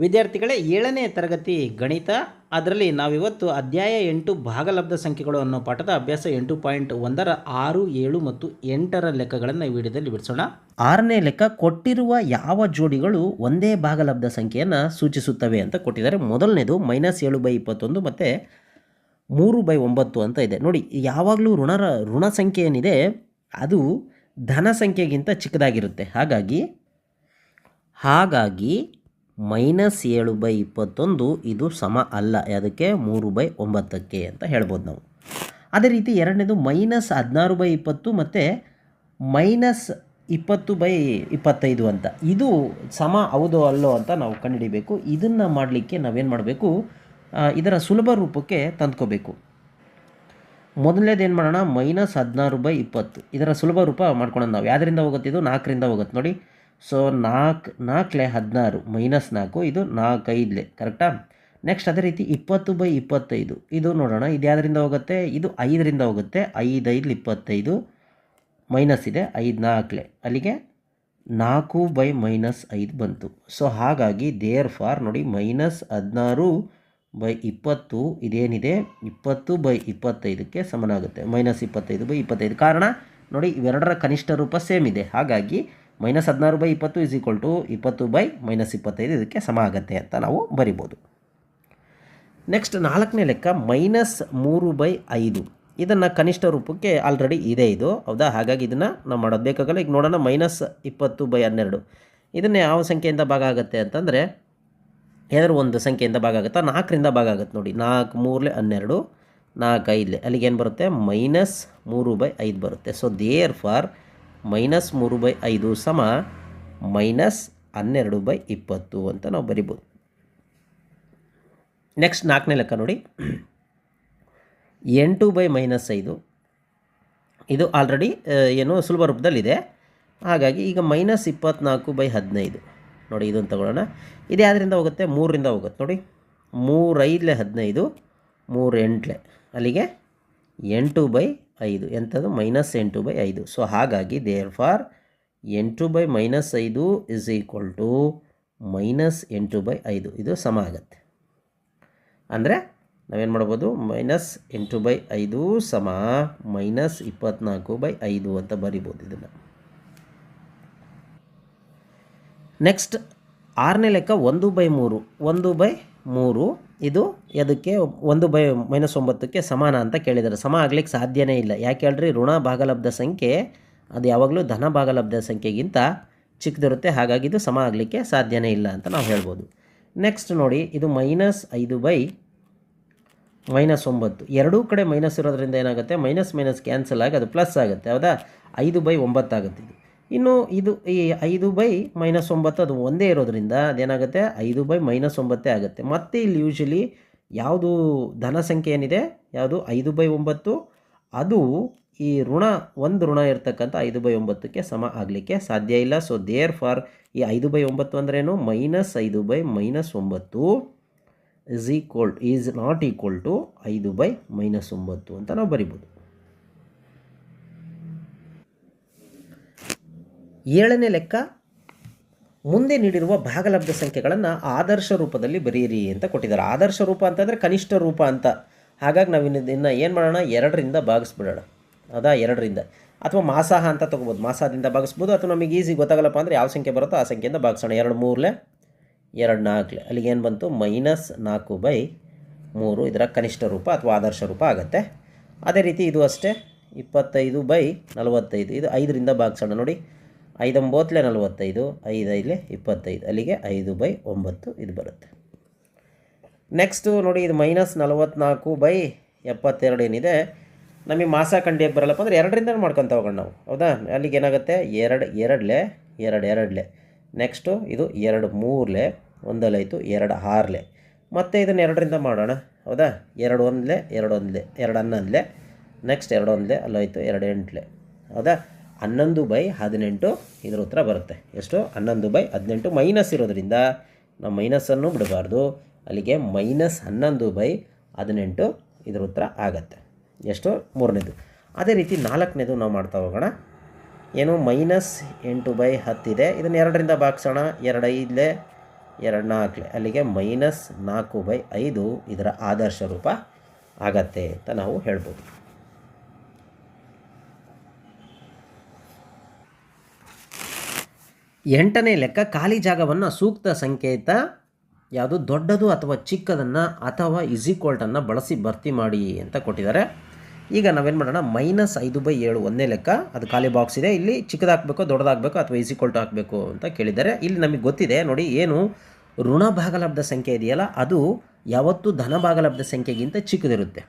ವಿದ್ಯಾರ್ಥಿಗಳೇ ಏಳನೇ ತರಗತಿ ಗಣಿತ, ಅದರಲ್ಲಿ ನಾವಿವತ್ತು ಅಧ್ಯಾಯ ಎಂಟು ಭಾಗಲಬ್ಧ ಸಂಖ್ಯೆಗಳು ಅನ್ನೋ ಪಾಠದ ಅಭ್ಯಾಸ ಎಂಟು ಪಾಯಿಂಟ್ ಒಂದರ ಆರು, ಏಳು ಮತ್ತು ಎಂಟರ ಲೆಕ್ಕಗಳನ್ನು ಈ ವಿಡಿಯೋದಲ್ಲಿ ಬಿಡಿಸೋಣ. ಆರನೇ ಲೆಕ್ಕ ಕೊಟ್ಟಿರುವ ಯಾವ ಜೋಡಿಗಳು ಒಂದೇ ಭಾಗಲಬ್ಧ ಸಂಖ್ಯೆಯನ್ನು ಸೂಚಿಸುತ್ತವೆ ಅಂತ ಕೊಟ್ಟಿದ್ದಾರೆ. ಮೊದಲನೇದು ಮೈನಸ್ ಏಳು ಬೈ ಇಪ್ಪತ್ತೊಂದು ಮತ್ತು ಮೂರು ಬೈ ಒಂಬತ್ತು ಅಂತ ಇದೆ. ನೋಡಿ, ಯಾವಾಗಲೂ ಋಣರ, ಋಣ ಸಂಖ್ಯೆ ಏನಿದೆ, ಅದು ಧನ ಸಂಖ್ಯೆಗಿಂತ ಚಿಕ್ಕದಾಗಿರುತ್ತೆ. ಹಾಗಾಗಿ ಹಾಗಾಗಿ ಮೈನಸ್ ಏಳು ಬೈ ಇಪ್ಪತ್ತೊಂದು ಇದು ಸಮ ಅಲ್ಲ, ಅದಕ್ಕೆ ಮೂರು ಬೈ ಒಂಬತ್ತಕ್ಕೆ ಅಂತ ಹೇಳ್ಬೋದು ನಾವು. ಅದೇ ರೀತಿ ಎರಡನೇದು ಮೈನಸ್ ಹದಿನಾರು ಬೈ ಇಪ್ಪತ್ತು ಮತ್ತು ಮೈನಸ್ ಇಪ್ಪತ್ತು ಬೈ ಇಪ್ಪತ್ತೈದು ಅಂತ. ಇದು ಸಮ ಹೌದೋ ಅಲ್ಲೋ ಅಂತ ನಾವು ಕಂಡುಹಿಡಿಬೇಕು. ಇದನ್ನು ಮಾಡಲಿಕ್ಕೆ ನಾವೇನು ಮಾಡಬೇಕು? ಇದರ ಸುಲಭ ರೂಪಕ್ಕೆ ತಂದ್ಕೋಬೇಕು. ಮೊದಲನೇದು ಏನು ಮಾಡೋಣ? ಮೈನಸ್ ಹದಿನಾರು ಬೈ ಇಪ್ಪತ್ತು. ಇದರ ಸುಲಭ ರೂಪ ಮಾಡ್ಕೊಳ್ಳೋಣ ನಾವು. ಯಾವುದರಿಂದ ಹೋಗುತ್ತೆ ಇದು? ನಾಲ್ಕರಿಂದ ಹೋಗುತ್ತೆ. ನೋಡಿ ಸೊ ನಾಲ್ಕು ನಾಲ್ಕಲೆ ಹದಿನಾರು ಮೈನಸ್ ನಾಲ್ಕು, ಇದು ನಾಲ್ಕೈದಲೆ ಕರೆಕ್ಟಾ ನೆಕ್ಸ್ಟ್ ಅದೇ ರೀತಿ ಇಪ್ಪತ್ತು ಬೈ ಇಪ್ಪತ್ತೈದು. ಇದು ನೋಡೋಣ ಇದು ಯಾವ್ದರಿಂದ ಹೋಗುತ್ತೆ? ಇದು ಐದರಿಂದ ಹೋಗುತ್ತೆ. ಐದೈದು ಇಪ್ಪತ್ತೈದು ಮೈನಸ್ ಇದೆ, ಐದು ನಾಲ್ಕಲೆ ಅಲ್ಲಿಗೆ ನಾಲ್ಕು ಬೈ ಮೈನಸ್ ಐದು ಬಂತು. ಸೊ ಹಾಗಾಗಿ ದೇರ್ ಫಾರ್ ನೋಡಿ ಮೈನಸ್ ಹದಿನಾರು ಬೈ ಇಪ್ಪತ್ತು, ಇದೇನಿದೆ? ಇಪ್ಪತ್ತು ಬೈ ಇಪ್ಪತ್ತೈದಕ್ಕೆ ಸಮನಾಗುತ್ತೆ. ಮೈನಸ್ ಇಪ್ಪತ್ತೈದು ಬೈ ಇಪ್ಪತ್ತೈದು. ಕಾರಣ, ನೋಡಿ, ಇವೆರಡರ ಕನಿಷ್ಠ ರೂಪ ಸೇಮ್ ಇದೆ. ಹಾಗಾಗಿ ಮೈನಸ್ ಹದಿನಾರು ಬೈ ಇಪ್ಪತ್ತು ಇಸ್ ಈಕ್ವಲ್ ಟು ಇಪ್ಪತ್ತು ಬೈ ಮೈನಸ್ ಇಪ್ಪತ್ತೈದು ಇದಕ್ಕೆ ಸಮ ಆಗುತ್ತೆ ಅಂತ ನಾವು ಬರಿಬೋದು. ನೆಕ್ಸ್ಟ್ ನಾಲ್ಕನೇ ಲೆಕ್ಕ ಮೈನಸ್ ಮೂರು ಬೈ ಐದು. ಇದನ್ನು ಕನಿಷ್ಠ ರೂಪಕ್ಕೆ ಆಲ್ರೆಡಿ ಇದೆ ಇದು. ಹೌದಾ? ಹಾಗಾಗಿ ಇದನ್ನು ನಾವು ಮಾಡೋದು ಬೇಕಾಗಲ್ಲ. ಈಗ ನೋಡೋಣ, ಮೈನಸ್ ಇಪ್ಪತ್ತು ಬೈ ಹನ್ನೆರಡು. ಇದನ್ನು ಯಾವ ಸಂಖ್ಯೆಯಿಂದ ಭಾಗ ಆಗುತ್ತೆ ಅಂತಂದರೆ, ಏನಾದ್ರು ಒಂದು ಸಂಖ್ಯೆಯಿಂದ ಭಾಗ ಆಗುತ್ತಾ? ನಾಲ್ಕರಿಂದ ಭಾಗ ಆಗುತ್ತೆ ನೋಡಿ. ನಾಲ್ಕು ಮೂರಲೆ ಹನ್ನೆರಡು, ನಾಲ್ಕು ಐದಲೆ. ಅಲ್ಲಿಗೆ ಏನು ಬರುತ್ತೆ? ಮೈನಸ್ ಮೂರು ಬೈ ಐದು ಬರುತ್ತೆ. ಸೊ ದೇರ್ ಫಾರ್ ಮೈನಸ್ ಮೂರು ಬೈ ಐದು ಸಮ ಮೈನಸ್ ಹನ್ನೆರಡು ಬೈ ಇಪ್ಪತ್ತು ಅಂತ ನಾವು ಬರಿಬೋದು. ನೆಕ್ಸ್ಟ್ ನಾಲ್ಕನೇ ಲೆಕ್ಕ ನೋಡಿ. ಎಂಟು ಬೈ ಮೈನಸ್ ಐದು. ಇದು ಆಲ್ರೆಡಿ ಏನು ಸುಲಭ ರೂಪದಲ್ಲಿದೆ. ಹಾಗಾಗಿ ಈಗ ಮೈನಸ್ ಇಪ್ಪತ್ತ್ನಾಲ್ಕು ಬೈ ಹದಿನೈದು. ನೋಡಿ ಇದನ್ನು ತಗೊಳ್ಳೋಣ. ಇದು ಯಾವುದರಿಂದ ಹೋಗುತ್ತೆ? ಮೂರರಿಂದ ಹೋಗುತ್ತೆ. ನೋಡಿ, ಮೂರೈದಲೆ ಹದಿನೈದು ಮೂರು ಅಲ್ಲಿಗೆ ಎಂಟು ಬೈ ಐದು. ಎಂಥದ್ದು? ಮೈನಸ್ ಎಂಟು ಬೈ ಐದು. ಸೊ ಹಾಗಾಗಿ ದೇರ್ ಫಾರ್ ಎಂಟು ಬೈ ಮೈನಸ್ ಐದು ಇಸ್ ಈಕ್ವಲ್ ಟು ಮೈನಸ್ ಎಂಟು ಬೈ ಐದು. ಇದು ಸಮ ಆಗತ್ತೆ. ಅಂದರೆ ನಾವೇನು ಮಾಡ್ಬೋದು? ಮೈನಸ್ ಎಂಟು ಬೈ ಐದು ಸಮ ಮೈನಸ್ ಇಪ್ಪತ್ನಾಲ್ಕು ಬೈ ಐದು ಅಂತ ಬರಿಬೋದು ಇದನ್ನು. ನೆಕ್ಸ್ಟ್ ಆರನೇ ಲೆಕ್ಕ ಒಂದು ಬೈ ಮೂರು. ಒಂದು ಬೈ ಮೂರು ಇದು ಅದಕ್ಕೆ ಒಂದು ಬೈ ಮೈನಸ್ ಒಂಬತ್ತಕ್ಕೆ ಸಮಾನ ಅಂತ ಕೇಳಿದ್ದಾರೆ. ಸಮ ಆಗ್ಲಿಕ್ಕೆ ಸಾಧ್ಯನೇ ಇಲ್ಲ. ಯಾಕೆ ಹೇಳ್ರಿ? ಋಣ ಭಾಗಲಬ್ಧ ಸಂಖ್ಯೆ, ಅದು ಯಾವಾಗಲೂ ಧನ ಭಾಗಲಬ್ಧ ಸಂಖ್ಯೆಗಿಂತ ಚಿಕ್ಕದಿರುತ್ತೆ. ಹಾಗಾಗಿ ಇದು ಸಮ ಆಗಲಿಕ್ಕೆ ಸಾಧ್ಯನೇ ಇಲ್ಲ ಅಂತ ನಾವು ಹೇಳ್ಬೋದು. ನೆಕ್ಸ್ಟ್ ನೋಡಿ, ಇದು ಮೈನಸ್ ಐದು ಬೈ ಮೈನಸ್ ಒಂಬತ್ತು. ಎರಡೂ ಕಡೆ ಮೈನಸ್ ಇರೋದ್ರಿಂದ ಏನಾಗುತ್ತೆ? ಮೈನಸ್ ಮೈನಸ್ ಕ್ಯಾನ್ಸಲ್ ಆಗಿ ಅದು ಪ್ಲಸ್ ಆಗುತ್ತೆ. ಹೌದಾ? ಐದು ಬೈ ಒಂಬತ್ತಾಗುತ್ತೆ ಇದು. ಇನ್ನು ಇದು ಈ ಐದು ಬೈ ಮೈನಸ್ ಒಂಬತ್ತು ಅದು ಒಂದೇ ಇರೋದ್ರಿಂದ ಅದೇನಾಗುತ್ತೆ? ಐದು ಬೈ ಮೈನಸ್ ಒಂಬತ್ತೇ ಆಗುತ್ತೆ. ಮತ್ತು ಇಲ್ಲಿ ಯೂಶಲಿ ಯಾವುದು ಧನ ಸಂಖ್ಯೆ ಏನಿದೆ? ಯಾವುದು? ಐದು ಬೈ ಒಂಬತ್ತು. ಅದು ಈ ಋಣ, ಒಂದು ಋಣ ಇರ್ತಕ್ಕಂಥ ಐದು ಬೈ ಒಂಬತ್ತಕ್ಕೆ ಸಮ ಆಗಲಿಕ್ಕೆ ಸಾಧ್ಯ ಇಲ್ಲ. ಸೊ ದೇರ್ ಫಾರ್ ಈ ಐದು ಬೈ ಒಂಬತ್ತು ಅಂದ್ರೇನು? ಮೈನಸ್ ಐದು ಬೈ ಮೈನಸ್ ಒಂಬತ್ತು is equal is not equal to ಐದು ಬೈ ಮೈನಸ್ ಒಂಬತ್ತು ಅಂತ ನಾವು ಬರಿಬೋದು. ಏಳನೇ ಲೆಕ್ಕ, ಮುಂದೆ ನೀಡಿರುವ ಭಾಗಲಬ್ಧ ಸಂಖ್ಯೆಗಳನ್ನು ಆದರ್ಶ ರೂಪದಲ್ಲಿ ಬರೆಯಿರಿ ಅಂತ ಕೊಟ್ಟಿದ್ದಾರೆ. ಆದರ್ಶ ರೂಪ ಅಂತಂದರೆ ಕನಿಷ್ಠ ರೂಪ ಅಂತ. ಹಾಗಾಗಿ ನಾವು ಇನ್ನು ಏನು ಮಾಡೋಣ? ಎರಡರಿಂದ ಭಾಗಿಸ್ಬಿಡೋಣ. ಅದಾ ಎರಡರಿಂದ. ಅಥವಾ ಮಾಸಾಹ ಅಂತ ತೊಗೋಬೋದು. ಮಾಸಾದಿಂದ ಭಾಗಿಸ್ಬೋದು. ಅಥವಾ ನಮಗೆ ಈಸಿ ಗೊತ್ತಾಗಲ್ಲಪ್ಪ ಅಂದರೆ ಯಾವ ಸಂಖ್ಯೆ ಬರುತ್ತೋ ಆ ಸಂಖ್ಯೆಯಿಂದ ಭಾಗಿಸೋಣ. ಎರಡು ಮೂರಲೆ, ಎರಡು ನಾಲ್ಕಲೆ ಅಲ್ಲಿಗೆ ಏನು ಬಂತು? ಮೈನಸ್ ನಾಲ್ಕು ಬೈ ಮೂರು. ಇದರ ಕನಿಷ್ಠ ರೂಪ ಅಥವಾ ಆದರ್ಶ ರೂಪ ಆಗುತ್ತೆ. ಅದೇ ರೀತಿ ಇದು ಅಷ್ಟೇ. ಇಪ್ಪತ್ತೈದು ಬೈ ನಲವತ್ತೈದು. ಇದು ಐದರಿಂದ ಭಾಗಿಸೋಣ ನೋಡಿ. ಐದೊಂಬತ್ತಲೆ ನಲವತ್ತೈದು, ಐದೈದಲೆ ಇಪ್ಪತ್ತೈದು, ಅಲ್ಲಿಗೆ ಐದು ಬೈ ಒಂಬತ್ತು ಇದು ಬರುತ್ತೆ. ನೆಕ್ಸ್ಟು ನೋಡಿ ಇದು ಮೈನಸ್ ನಲವತ್ತ್ನಾಲ್ಕು ಬೈ ಎಪ್ಪತ್ತೆರಡು ಏನಿದೆ? ನಮಗೆ ಮಾಸ ಕಂಡಿಯಾಗಿ ಬರಲ್ಲಪ್ಪ ಅಂದರೆ ಎರಡರಿಂದ ಮಾಡ್ಕೊತ ಹೋಗೋಣ ನಾವು. ಹೌದಾ? ಅಲ್ಲಿಗೆ ಏನಾಗುತ್ತೆ? ಎರಡು, ಎರಡಲೆ ಎರಡು, ಎರಡಲೆ. ನೆಕ್ಸ್ಟು ಇದು ಎರಡು, ಮೂರಲೆ ಒಂದಲ್ಲಾಯಿತು ಎರಡು, ಆರಲೆ. ಮತ್ತು ಇದನ್ನು ಎರಡರಿಂದ ಮಾಡೋಣ. ಹೌದಾ? ಎರಡು ಒಂದಲೆ ಎರಡು ಒಂದಲೆ, ಎರಡು ಹನ್ನೊಂದಲೆ. ನೆಕ್ಸ್ಟ್ ಎರಡು ಒಂದಲೆ ಅಲ್ಲೋಯ್ತು ಎರಡು ಎಂಟಲೆ. ಹೌದಾ? ಹನ್ನೊಂದು ಬೈ ಹದಿನೆಂಟು ಇದರ ಉತ್ತರ ಬರುತ್ತೆ. ಎಷ್ಟು? ಹನ್ನೊಂದು ಬೈ ಹದಿನೆಂಟು ಮೈನಸ್ ಇರೋದ್ರಿಂದ ನಾವು ಮೈನಸನ್ನು ಬಿಡಬಾರ್ದು. ಅಲ್ಲಿಗೆ ಮೈನಸ್ ಹನ್ನೊಂದು ಬೈ ಹದಿನೆಂಟು ಇದರ ಉತ್ತರ ಆಗತ್ತೆ. ಎಷ್ಟು? ಮೂರನೇದು. ಅದೇ ರೀತಿ ನಾಲ್ಕನೇದು ನಾವು ಮಾಡ್ತಾ ಹೋಗೋಣ. ಏನು? ಮೈನಸ್ ಎಂಟು ಬೈ ಹತ್ತಿದೆ ಇದನ್ನು ಎರಡರಿಂದ ಭಾಗಿಸೋಣ. ಎರಡು ಐದಲೆ ಎರಡು ನಾಲ್ಕಲೆ. ಅಲ್ಲಿಗೆ ಮೈನಸ್ ನಾಲ್ಕು ಬೈ ಐದು ಇದರ ಆದರ್ಶ ರೂಪ ಆಗತ್ತೆ ಅಂತ ನಾವು ಹೇಳ್ಬೋದು. ಎಂಟನೇ ಲೆಕ್ಕ ಖಾಲಿ ಜಾಗವನ್ನು ಸೂಕ್ತ ಸಂಕೇತ, ಯಾವುದು ದೊಡ್ಡದು ಅಥವಾ ಚಿಕ್ಕದನ್ನು ಅಥವಾ ಇಸಿಕ್ವಲ್ಟನ್ನು ಬಳಸಿ ಭರ್ತಿ ಮಾಡಿ ಅಂತ ಕೊಟ್ಟಿದ್ದಾರೆ. ಈಗ ನಾವೇನು ಮಾಡೋಣ ಮೈನಸ್ ಐದು ಬೈ ಏಳು ಒಂದೇ ಲೆಕ್ಕ, ಅದು ಖಾಲಿ ಬಾಕ್ಸ್ ಇದೆ, ಇಲ್ಲಿ ಚಿಕ್ಕದಾಗಬೇಕು ದೊಡ್ಡದಾಗಬೇಕು ಅಥವಾ ಇಸಿಕ್ವಲ್ಟು ಹಾಕಬೇಕು ಅಂತ ಕೇಳಿದ್ದಾರೆ. ಇಲ್ಲಿ ನಮಗೆ ಗೊತ್ತಿದೆ, ನೋಡಿ ಏನು, ಋಣ ಭಾಗಲಬ್ಧ ಸಂಖ್ಯೆ ಇದೆಯಲ್ಲ, ಅದು ಯಾವತ್ತೂ ಧನ ಭಾಗಲಬ್ಧ ಸಂಖ್ಯೆಗಿಂತ ಚಿಕ್ಕದಿರುತ್ತೆ.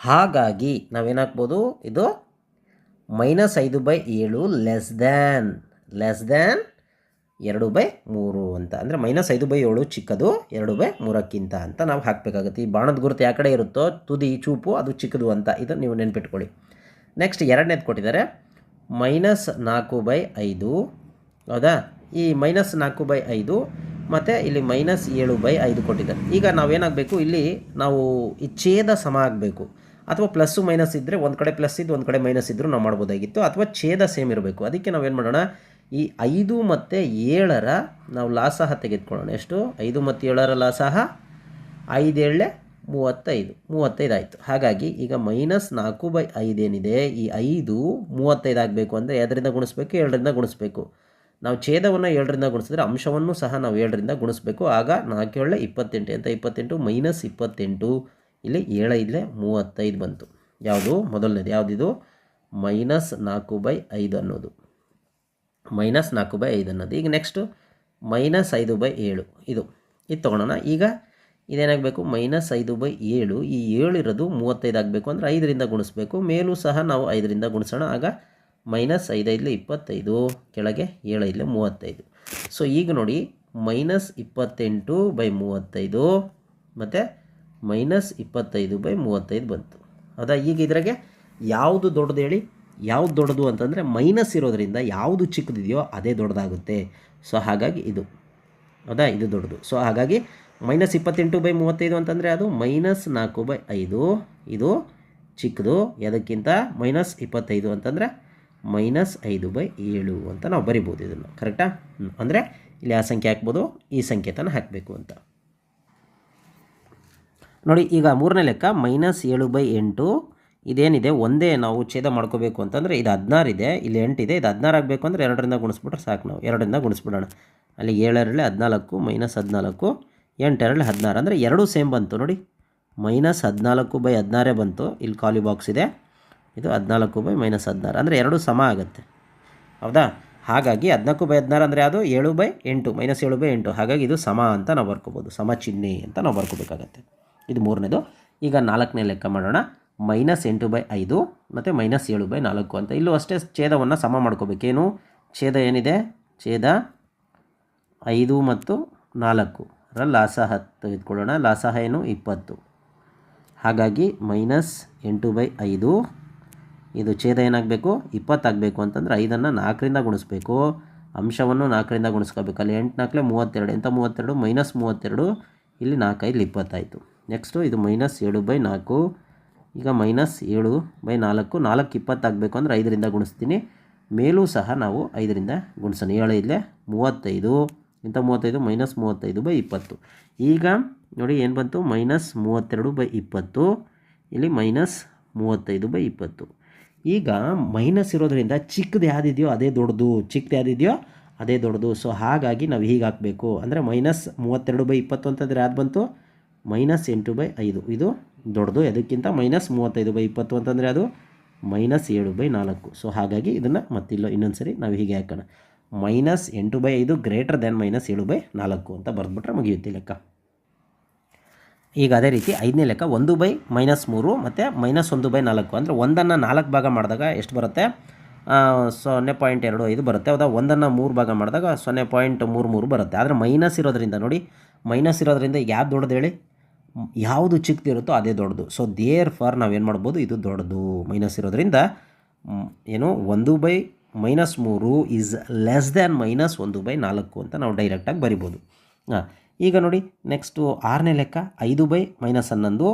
ಹಾಗಾಗಿ ನಾವೇನಾಗ್ಬೋದು ಇದು ಮೈನಸ್ ಐದು ಬೈ ಏಳು ಲೆಸ್ ದ್ಯಾನ್ ಲೆಸ್ ದ್ಯಾನ್ ಎರಡು ಬೈ ಮೂರು ಅಂತ. ಅಂದರೆ ಮೈನಸ್ ಐದು ಬೈ ಏಳು ಚಿಕ್ಕದು, ಎರಡು ಬೈ ಮೂರಕ್ಕಿಂತ ಅಂತ ನಾವು ಹಾಕಬೇಕಾಗುತ್ತೆ. ಈ ಬಾಣದ ಗುರುತು ಯಾವ ಕಡೆ ಇರುತ್ತೋ, ತುದಿ, ಚೂಪು, ಅದು ಚಿಕ್ಕದು ಅಂತ. ಇದು ನೀವು ನೆನ್ಪಿಟ್ಕೊಳ್ಳಿ. ನೆಕ್ಸ್ಟ್ ಎರಡನೇದು ಕೊಟ್ಟಿದ್ದಾರೆ. ಮೈನಸ್ ನಾಲ್ಕು ಬೈ ಐದು. ಹೌದಾ? ಈ ಮೈನಸ್ ನಾಲ್ಕು ಬೈ ಐದು ಮತ್ತು ಇಲ್ಲಿ ಮೈನಸ್ ಏಳು ಬೈ ಐದು ಕೊಟ್ಟಿದ್ದಾರೆ. ಈಗ ನಾವೇನಾಗಬೇಕು? ಇಲ್ಲಿ ನಾವು ಈ ಛೇದ ಸಮ ಆಗಬೇಕು. ಅಥವಾ ಪ್ಲಸ್ಸು ಮೈನಸ್ ಇದ್ದರೆ ಒಂದು ಕಡೆ ಪ್ಲಸ್ ಇದ್ದು ಒಂದು ಕಡೆ ಮೈನಸ್ ಇದ್ದರೂ ನಾವು ಮಾಡ್ಬೋದಾಗಿತ್ತು. ಅಥವಾ ಛೇದ ಸೇಮ್ ಇರಬೇಕು. ಅದಕ್ಕೆ ನಾವೇನು ಮಾಡೋಣ? ಈ ಐದು ಮತ್ತು ಏಳರ ನಾವು ಲಾಸಹ ತೆಗೆದುಕೊಳ್ಳೋಣ. ಎಷ್ಟು? ಐದು ಮತ್ತು ಏಳರ ಲಾಸಹ ಐದೇಳೆ ಮೂವತ್ತೈದು. ಮೂವತ್ತೈದು ಆಯಿತು. ಹಾಗಾಗಿ ಈಗ ಮೈನಸ್ ನಾಲ್ಕು ಬೈ ಐದೇನಿದೆ ಈ ಐದು ಮೂವತ್ತೈದು ಆಗಬೇಕು ಅಂದರೆ ಎರಡರಿಂದ ಗುಣಿಸ್ಬೇಕು? ಏಳರಿಂದ ಗುಣಿಸ್ಬೇಕು. ನಾವು ಛೇದವನ್ನು ಏಳರಿಂದ ಗುಣಿಸಿದ್ರೆ ಅಂಶವನ್ನು ಸಹ ನಾವು ಏಳರಿಂದ ಗುಣಿಸ್ಬೇಕು. ಆಗ ನಾಲ್ಕೇಳೆ ಇಪ್ಪತ್ತೆಂಟು. ಅಂತ ಇಪ್ಪತ್ತೆಂಟು? ಮೈನಸ್ ಇಪ್ಪತ್ತೆಂಟು. ಇಲ್ಲಿ ಏಳ ಇಲ್ಲೇ ಮೂವತ್ತೈದು ಬಂತು. ಯಾವುದು? ಮೊದಲನೇದು. ಯಾವುದಿದು? ಮೈನಸ್ ನಾಲ್ಕು ಬೈ ಐದು ಅನ್ನೋದು. ಮೈನಸ್ ನಾಲ್ಕು ಬೈ ಐದು ಅನ್ನೋದು. ಈಗ ನೆಕ್ಸ್ಟು ಮೈನಸ್ ಐದು ಬೈ ಏಳು. ಇದು. ಇದು ತೊಗೊಳೋಣ. ಈಗ ಇದೇನಾಗಬೇಕು? ಮೈನಸ್ ಐದು ಬೈ ಏಳು. ಈ ಏಳು ಇರೋದು ಮೂವತ್ತೈದು ಆಗಬೇಕು ಅಂದರೆ ಐದರಿಂದ ಗುಣಿಸ್ಬೇಕು. ಮೇಲೂ ಸಹ ನಾವು ಐದರಿಂದ ಗುಣಿಸೋಣ. ಆಗ ಮೈನಸ್ ಐದೈದಲೆ ಇಪ್ಪತ್ತೈದು, ಕೆಳಗೆ ಏಳೈದಲೆ ಮೂವತ್ತೈದು. ಸೊ ಈಗ ನೋಡಿ, ಮೈನಸ್ ಇಪ್ಪತ್ತೆಂಟು ಬೈ ಮೂವತ್ತೈದು ಮತ್ತು ಮೈನಸ್ ಇಪ್ಪತ್ತೈದು ಬೈ ಮೂವತ್ತೈದು ಬಂತು. ಅದ, ಈಗ ಇದ್ರಾಗೆ ಯಾವುದು ದೊಡ್ಡದು ಹೇಳಿ? ಯಾವುದು ದೊಡ್ಡದು ಅಂತಂದರೆ ಮೈನಸ್ ಇರೋದರಿಂದ ಯಾವುದು ಚಿಕ್ಕದಿದೆಯೋ ಅದೇ ದೊಡ್ಡದಾಗುತ್ತೆ. ಸೊ ಹಾಗಾಗಿ ಇದು. ಹೌದಾ ಇದು ದೊಡ್ಡದು. ಸೊ ಹಾಗಾಗಿ ಮೈನಸ್ ಇಪ್ಪತ್ತೆಂಟು ಬೈ ಮೂವತ್ತೈದು ಅಂತಂದರೆ ಅದು ಮೈನಸ್ ನಾಲ್ಕು ಬೈ ಐದು. ಇದು ಚಿಕ್ಕದು. ಅದಕ್ಕಿಂತ ಮೈನಸ್ ಇಪ್ಪತ್ತೈದು ಅಂತಂದರೆ ಮೈನಸ್ ಐದು ಬೈ ಏಳು ಅಂತ ನಾವು ಬರಿಬೋದು ಇದನ್ನು. ಕರೆಕ್ಟಾ ಅಂದರೆ ಇಲ್ಲಿ ಆ ಸಂಖ್ಯೆ ಹಾಕ್ಬೋದು, ಈ ಸಂಕೇತನ ಹಾಕಬೇಕು ಅಂತ. ನೋಡಿ, ಈಗ ಮೂರನೇ ಲೆಕ್ಕ ಮೈನಸ್ ಏಳು ಬೈ ಎಂಟು ಇದೇನಿದೆ? ಒಂದೇ ನಾವು ಛೇದ ಮಾಡ್ಕೋಬೇಕು ಅಂತಂದರೆ ಇದು ಹದಿನಾರು ಇದೆ, ಇಲ್ಲಿ ಎಂಟಿದೆ ಇದು ಹದಿನಾರು ಆಗಬೇಕು ಅಂದರೆ ಎರಡರಿಂದ ಗುಣಿಸ್ಬಿಟ್ರೆ ಸಾಕು ನಾವು. ಎರಡರಿಂದ ಗುಣಿಸ್ಬಿಡೋಣ. ಅಲ್ಲಿ ಏಳರಲ್ಲಿ ಹದಿನಾಲ್ಕು, ಮೈನಸ್ ಹದಿನಾಲ್ಕು, ಎಂಟರಲ್ಲಿ ಹದಿನಾರು. ಅಂದರೆ ಎರಡೂ ಸೇಮ್ ಬಂತು ನೋಡಿ. ಮೈನಸ್ ಹದಿನಾಲ್ಕು ಬೈ ಹದಿನಾರೇ ಬಂತು. ಇಲ್ಲಿ ಖಾಲಿ ಬಾಕ್ಸ್ ಇದೆ. ಇದು ಹದಿನಾಲ್ಕು ಬೈ ಮೈನಸ್ ಹದಿನಾರು. ಅಂದರೆ ಎರಡೂ ಸಮ ಆಗುತ್ತೆ. ಹೌದಾ? ಹಾಗಾಗಿ ಹದಿನಾಲ್ಕು ಬೈ ಹದಿನಾರು ಅಂದರೆ ಅದು ಏಳು ಬೈ ಎಂಟು. ಮೈನಸ್ ಏಳು ಬೈ ಎಂಟು. ಹಾಗಾಗಿ ಇದು ಸಮ ಅಂತ ನಾವು ಬರ್ಕೋಬೋದು. ಸಮ ಚಿಹ್ನೆ ಅಂತ ನಾವು ಬರ್ಕೋಬೇಕಾಗತ್ತೆ. ಇದು ಮೂರನೇದು. ಈಗ ನಾಲ್ಕನೇ ಲೆಕ್ಕ ಮಾಡೋಣ. ಮೈನಸ್ ಎಂಟು ಬೈ ಐದು ಮತ್ತು ಮೈನಸ್ ಏಳು ಬೈ ನಾಲ್ಕು ಅಂತ. ಇಲ್ಲೂ ಅಷ್ಟೇ ಛೇದವನ್ನು ಸಮ ಮಾಡ್ಕೋಬೇಕೇನು ಛೇದ ಏನಿದೆ? ಛೇದ ಐದು ಮತ್ತು ನಾಲ್ಕು. ಅದರ ಲಾಸಹ ತೆಗೆದುಕೊಳ್ಳೋಣ. ಲಾಸಹ ಏನು? ಇಪ್ಪತ್ತು. ಹಾಗಾಗಿ ಮೈನಸ್ ಎಂಟು ಬೈ ಐದು. ಇದು ಛೇದ ಏನಾಗಬೇಕು? ಇಪ್ಪತ್ತಾಗಬೇಕು ಅಂತಂದರೆ ಐದನ್ನು ನಾಲ್ಕರಿಂದ ಗುಣಿಸ್ಬೇಕು. ಅಂಶವನ್ನು ನಾಲ್ಕರಿಂದ ಗುಣಿಸ್ಕೋಬೇಕು. ಅಲ್ಲಿ ಎಂಟು ನಾಲ್ಕಲೆ ಮೂವತ್ತೆರಡು. ಎಂಥ ಮೂವತ್ತೆರಡು? ಮೈನಸ್ ಮೂವತ್ತೆರಡು. ಇಲ್ಲಿ ನಾಲ್ಕೈದು ಇಪ್ಪತ್ತಾಯಿತು. ನೆಕ್ಸ್ಟು ಇದು ಮೈನಸ್ ಏಳು ಬೈ ನಾಲ್ಕು. ಈಗ ಮೈನಸ್ ಏಳು ಬೈ ನಾಲ್ಕು ನಾಲ್ಕು ಇಪ್ಪತ್ತಾಗಬೇಕು ಅಂದರೆ ಐದರಿಂದ ಗುಣಿಸ್ತೀನಿ. ಮೇಲೂ ಸಹ ನಾವು ಐದರಿಂದ ಗುಣಿಸೋಣ. ಏಳು ಇಲ್ಲೇ ಮೂವತ್ತೈದು. ಇಂಥ ಮೂವತ್ತೈದು ಮೈನಸ್ ಮೂವತ್ತೈದು ಬೈ ಇಪ್ಪತ್ತು. ಈಗ ನೋಡಿ ಏನು ಬಂತು? ಮೈನಸ್ ಮೂವತ್ತೆರಡು ಬೈ ಇಪ್ಪತ್ತು. ಇಲ್ಲಿ ಮೈನಸ್ ಮೂವತ್ತೈದು ಬೈ ಇಪ್ಪತ್ತು. ಈಗ ಮೈನಸ್ ಇರೋದ್ರಿಂದ ಚಿಕ್ಕದು ಯಾವುದಿದೆಯೋ ಅದೇ ದೊಡ್ಡದು. ಚಿಕ್ಕದು ಯಾವುದಿದೆಯೋ ಅದೇ ದೊಡ್ಡದು. ಸೊ ಹಾಗಾಗಿ ನಾವು ಹೀಗೆ ಹಾಕಬೇಕು. ಅಂದರೆ ಮೈನಸ್ ಮೂವತ್ತೆರಡು ಬೈ ಇಪ್ಪತ್ತು ಅಂತಂದರೆ ಯಾವ್ದು ಬಂತು? ಮೈನಸ್ ಎಂಟು ಬೈ ಐದು. ಇದು ದೊಡ್ಡದು. ಅದಕ್ಕಿಂತ ಮೈನಸ್ ಮೂವತ್ತೈದು ಬೈ ಇಪ್ಪತ್ತು ಅಂತಂದರೆ ಅದು ಮೈನಸ್ ಏಳು ಬೈ ನಾಲ್ಕು. ಸೊ ಹಾಗಾಗಿ ಇದನ್ನು ಮತ್ತಿಲ್ಲ ಇನ್ನೊಂದು ಸರಿ ನಾವು ಹೀಗೆ ಹಾಕೋಣ. ಮೈನಸ್ ಎಂಟು ಬೈ ಐದು ಗ್ರೇಟರ್ ದೆನ್ ಮೈನಸ್ ಏಳು ಬೈ ನಾಲ್ಕು ಅಂತ ಬರೆದ್ಬಿಟ್ರೆ ಮುಗಿಯುತ್ತೆ ಲೆಕ್ಕ. ಈಗ ಅದೇ ರೀತಿ ಐದನೇ ಲೆಕ್ಕ ಒಂದು ಬೈ ಮೈನಸ್ ಮೂರು ಮತ್ತು ಮೈನಸ್ ಒಂದು ಬೈ ನಾಲ್ಕು. ಅಂದರೆ ಒಂದನ್ನು ನಾಲ್ಕು ಭಾಗ ಮಾಡಿದಾಗ ಎಷ್ಟು ಬರುತ್ತೆ? ಸೊನ್ನೆ ಪಾಯಿಂಟ್ ಎರಡು ಐದು ಬರುತ್ತೆ. ಹೌದಾ? ಒಂದನ್ನು ಮೂರು ಭಾಗ ಮಾಡಿದಾಗ ಸೊನ್ನೆ ಪಾಯಿಂಟ್ ಮೂರು ಮೂರು ಬರುತ್ತೆ. ಆದರೆ ಮೈನಸ್ ಇರೋದ್ರಿಂದ ನೋಡಿ, ಮೈನಸ್ ಇರೋದ್ರಿಂದ ಯಾವ್ದು ದೊಡ್ಡದು ಹೇಳಿ? ಯಾವುದು ಚಿಕ್ಕದಿರುತ್ತೋ ಅದೇ ದೊಡ್ಡದು. ಸೊ ದೇರ್ ಫಾರ್ ನಾವೇನು ಮಾಡ್ಬೋದು? ಇದು ದೊಡ್ಡದು. ಮೈನಸ್ ಇರೋದ್ರಿಂದ ಏನು ಒಂದು ಬೈ ಮೈನಸ್ ಮೂರು ಈಸ್ ಲೆಸ್ ದ್ಯಾನ್ ಮೈನಸ್ ಒಂದು ಬೈ ನಾಲ್ಕು ಅಂತ ನಾವು ಡೈರೆಕ್ಟಾಗಿ ಬರಿಬೋದು. ಹಾಂ, ಈಗ ನೋಡಿ ನೆಕ್ಸ್ಟು ಆರನೇ ಲೆಕ್ಕ, ಐದು ಬೈ ಮೈನಸ್ ಹನ್ನೊಂದು,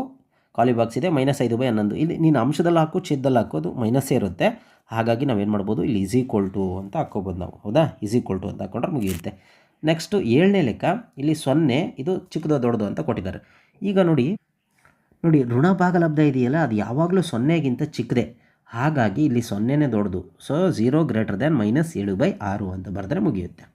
ಖಾಲಿ ಬಾಕ್ಸ್ ಇದೆ ಮೈನಸ್ ಐದು ಬೈ ಹನ್ನೊಂದು. ಇಲ್ಲಿ ನೀನು ಅಂಶದಲ್ಲಿ ಹಾಕು, ಛೇದದಲ್ಲಿ ಹಾಕೋದು ಮೈನಸ್ಸೇ ಇರುತ್ತೆ. ಹಾಗಾಗಿ ನಾವೇನು ಮಾಡ್ಬೋದು? ಇಲ್ಲಿ ಈಸ್ ಈಕ್ವಲ್ ಟು ಅಂತ ಹಾಕ್ಕೋಬೋದು ನಾವು. ಹೌದಾ? ಈಸ್ ಈಕ್ವಲ್ ಟು ಅಂತ ಹಾಕೊಂಡ್ರೆ ಮುಗಿಯುತ್ತೆ. ನೆಕ್ಸ್ಟು ಏಳನೇ ಲೆಕ್ಕ, ಇಲ್ಲಿ ಸೊನ್ನೆ, ಇದು ಚಿಕ್ಕದ ದೊಡ್ಡದು ಅಂತ ಕೊಟ್ಟಿದ್ದಾರೆ. ಈಗ ನೋಡಿ ನೋಡಿ, ಋಣ ಭಾಗಲಬ್ಧ ಇದೆಯಲ್ಲ, ಅದು ಯಾವಾಗಲೂ ಸೊನ್ನೆಗಿಂತ ಚಿಕ್ಕದೆ. ಹಾಗಾಗಿ ಇಲ್ಲಿ ಸೊನ್ನೆನೇ ದೊಡ್ಡದು. So zero greater than minus ಏಳು ಬೈ ಆರು ಅಂತ ಬರೆದ್ರೆ ಮುಗಿಯುತ್ತೆ.